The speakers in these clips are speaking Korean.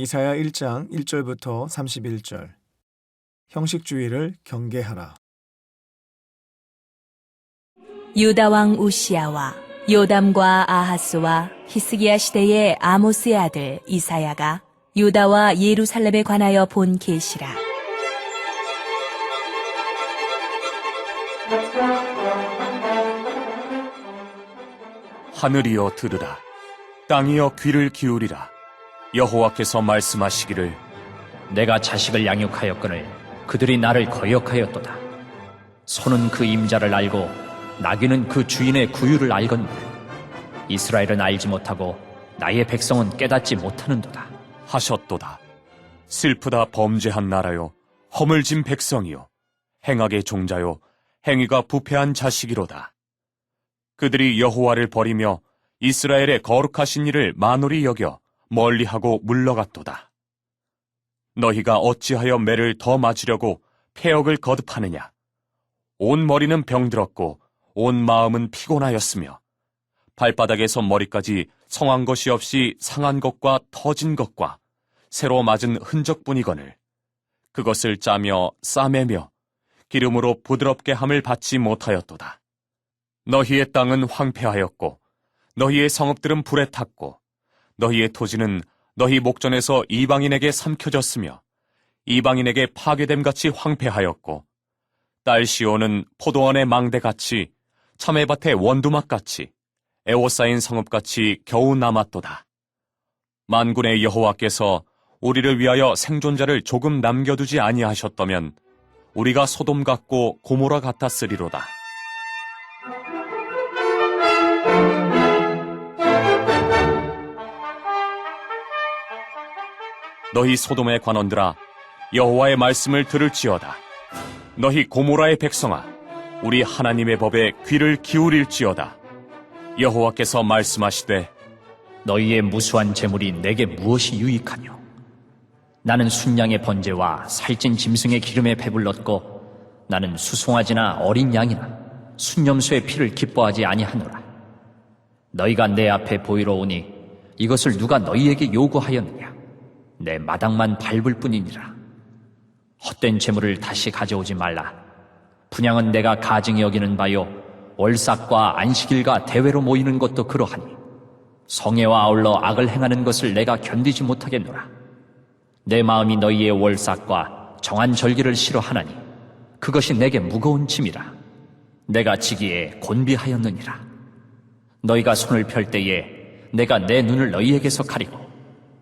이사야 1장 1절부터 31절 형식주의를 경계하라. 유다 왕 우시아와 요담과 아하스와 히스기야 시대의 아모스의 아들 이사야가 유다와 예루살렘에 관하여 본 계시라. 하늘이여 들으라 땅이여 귀를 기울이라 여호와께서 말씀하시기를 내가 자식을 양육하였거늘 그들이 나를 거역하였도다. 소는 그 임자를 알고 나귀는 그 주인의 구유를 알건늘 이스라엘은 알지 못하고 나의 백성은 깨닫지 못하는도다. 하셨도다. 슬프다 범죄한 나라요. 허물진 백성이요. 행악의 종자요. 행위가 부패한 자식이로다. 그들이 여호와를 버리며 이스라엘의 거룩하신 일을 만홀히 여겨 멀리하고 물러갔도다 너희가 어찌하여 매를 더 맞으려고 폐역을 거듭하느냐 온 머리는 병들었고 온 마음은 피곤하였으며 발바닥에서 머리까지 성한 것이 없이 상한 것과 터진 것과 새로 맞은 흔적뿐이거늘 그것을 짜며 싸매며 기름으로 부드럽게 함을 받지 못하였도다. 너희의 땅은 황폐하였고 너희의 성읍들은 불에 탔고 너희의 토지는 너희 목전에서 이방인에게 삼켜졌으며 이방인에게 파괴됨 같이 황폐하였고 딸 시온은 포도원의 망대같이 참외밭의 원두막같이 에워싸인 성읍같이 겨우 남았도다. 만군의 여호와께서 우리를 위하여 생존자를 조금 남겨두지 아니하셨다면 우리가 소돔 같고 고모라 같았으리로다. 너희 소돔의 관원들아 여호와의 말씀을 들을지어다. 너희 고모라의 백성아 우리 하나님의 법에 귀를 기울일지어다. 여호와께서 말씀하시되 너희의 무수한 재물이 내게 무엇이 유익하뇨? 나는 순양의 번제와 살찐 짐승의 기름에 배불렀고 나는 수송아지나 어린 양이나 순념수의 피를 기뻐하지 아니하노라. 너희가 내 앞에 보이러 오니 이것을 누가 너희에게 요구하였느냐? 내 마당만 밟을 뿐이니라. 헛된 재물을 다시 가져오지 말라. 분양은 내가 가증히 여기는 바요. 월삭과 안식일과 대회로 모이는 것도 그러하니 성애와 아울러 악을 행하는 것을 내가 견디지 못하겠노라. 내 마음이 너희의 월삭과 정한 절기를 싫어하나니 그것이 내게 무거운 짐이라. 내가 지기에 곤비하였느니라. 너희가 손을 펼 때에 내가 내 눈을 너희에게서 가리고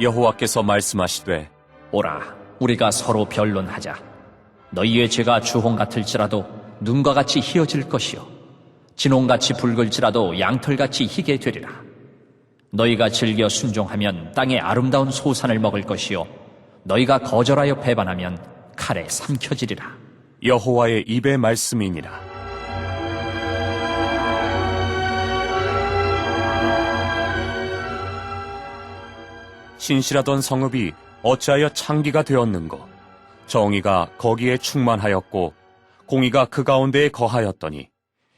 여호와께서 말씀하시되 오라, 우리가 서로 변론하자. 너희의 죄가 주홍 같을지라도 눈과 같이 희어질 것이요. 진홍같이 붉을지라도 양털같이 희게 되리라. 너희가 즐겨 순종하면 땅의 아름다운 소산을 먹을 것이요. 너희가 거절하여 배반하면 칼에 삼켜지리라. 여호와의 입의 말씀이니라. 신실하던 성읍이 어찌하여 창기가 되었는고 정의가 거기에 충만하였고 공의가 그 가운데에 거하였더니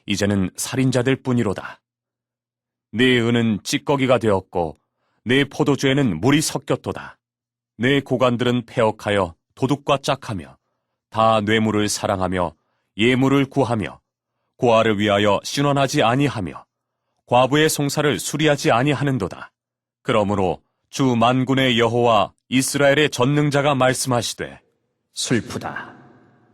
이제는 살인자들 뿐이로다. 네 은은 찌꺼기가 되었고 네 포도주에는 물이 섞였도다. 네 고관들은 폐역하여 도둑과 짝하며 다 뇌물을 사랑하며 예물을 구하며 고아를 위하여 신원하지 아니하며 과부의 송사를 수리하지 아니하는도다. 그러므로 주 만군의 여호와 이스라엘의 전능자가 말씀하시되 슬프다.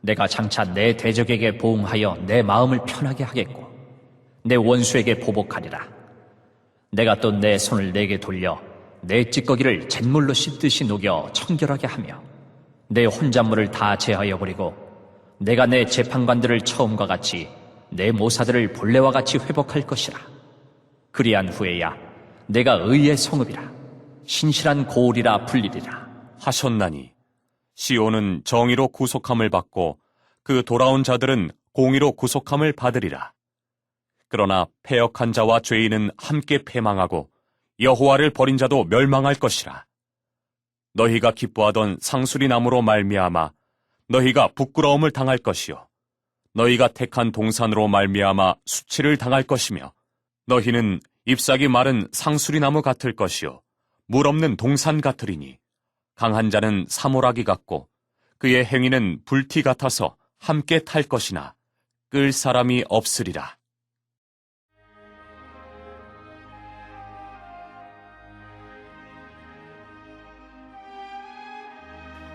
내가 장차 내 대적에게 보응하여 내 마음을 편하게 하겠고 내 원수에게 보복하리라. 내가 또 내 손을 내게 돌려 내 찌꺼기를 잿물로 씻듯이 녹여 청결하게 하며 내 혼잣물을 다 제하여 버리고 내가 내 재판관들을 처음과 같이 내 모사들을 본래와 같이 회복할 것이라. 그리한 후에야 내가 의의 성읍이라 신실한 고울이라 불리리라. 하셨나니 시온은 정의로 구속함을 받고 그 돌아온 자들은 공의로 구속함을 받으리라. 그러나 패역한 자와 죄인은 함께 패망하고 여호와를 버린 자도 멸망할 것이라. 너희가 기뻐하던 상수리 나무로 말미암아 너희가 부끄러움을 당할 것이요 너희가 택한 동산으로 말미암아 수치를 당할 것이며 너희는 잎사귀 마른 상수리 나무 같을 것이요 물 없는 동산 같으리니 강한 자는 사모라기 같고 그의 행위는 불티 같아서 함께 탈 것이나 끌 사람이 없으리라.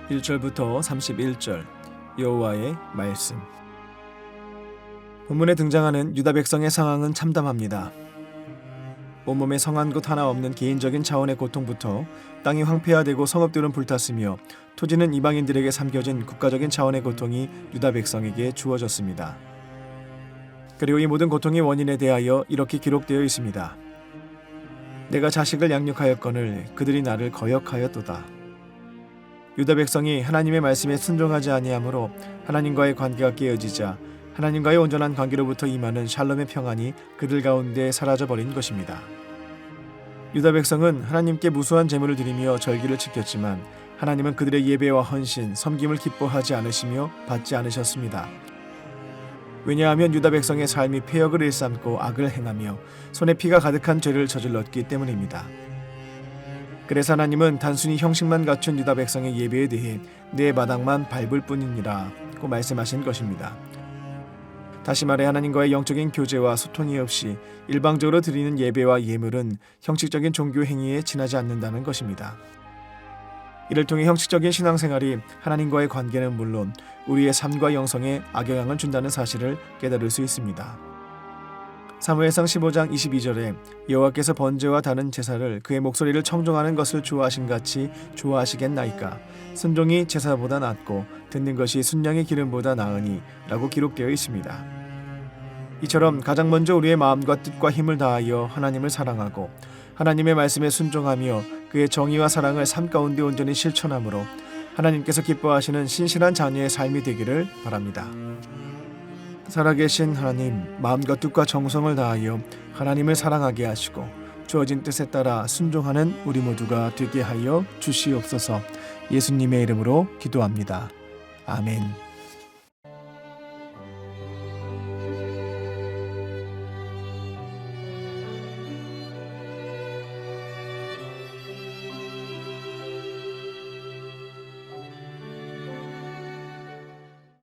1절부터 31절 여호와의 말씀 본문에 등장하는 유다 백성의 상황은 참담합니다. 온몸에 성한 곳 하나 없는 개인적인 차원의 고통부터 땅이 황폐화되고 성읍들은 불탔으며 토지는 이방인들에게 삼겨진 국가적인 차원의 고통이 유다 백성에게 주어졌습니다. 그리고 이 모든 고통의 원인에 대하여 이렇게 기록되어 있습니다. 내가 자식을 양육하였거늘 그들이 나를 거역하였도다. 유다 백성이 하나님의 말씀에 순종하지 아니하므로 하나님과의 관계가 깨어지자 하나님과의 온전한 관계로부터 임하는 샬롬의 평안이 그들 가운데 사라져 버린 것입니다. 유다 백성은 하나님께 무수한 제물을 드리며 절기를 지켰지만 하나님은 그들의 예배와 헌신, 섬김을 기뻐하지 않으시며 받지 않으셨습니다. 왜냐하면 유다 백성의 삶이 폐역을 일삼고 악을 행하며 손에 피가 가득한 죄를 저질렀기 때문입니다. 그래서 하나님은 단순히 형식만 갖춘 유다 백성의 예배에 대해 내 마당만 밟을 뿐이니라고 말씀하신 것입니다. 다시 말해 하나님과의 영적인 교제와 소통이 없이 일방적으로 드리는 예배와 예물은 형식적인 종교 행위에 지나지 않는다는 것입니다. 이를 통해 형식적인 신앙생활이 하나님과의 관계는 물론 우리의 삶과 영성에 악영향을 준다는 사실을 깨달을 수 있습니다. 사무엘상 15장 22절에 여호와께서 번제와 다른 제사를 그의 목소리를 청종하는 것을 좋아하신 같이 좋아하시겠나이까 순종이 제사보다 낫고 듣는 것이 순양의 기름보다 나으니라고 기록되어 있습니다. 이처럼 가장 먼저 우리의 마음과 뜻과 힘을 다하여 하나님을 사랑하고 하나님의 말씀에 순종하며 그의 정의와 사랑을 삶 가운데 온전히 실천함으로 하나님께서 기뻐하시는 신실한 자녀의 삶이 되기를 바랍니다. 살아계신 하나님, 마음과 뜻과 정성을 다하여 하나님을 사랑하게 하시고 주어진 뜻에 따라 순종하는 우리 모두가 되게 하여 주시옵소서. 예수님의 이름으로 기도합니다. 아멘.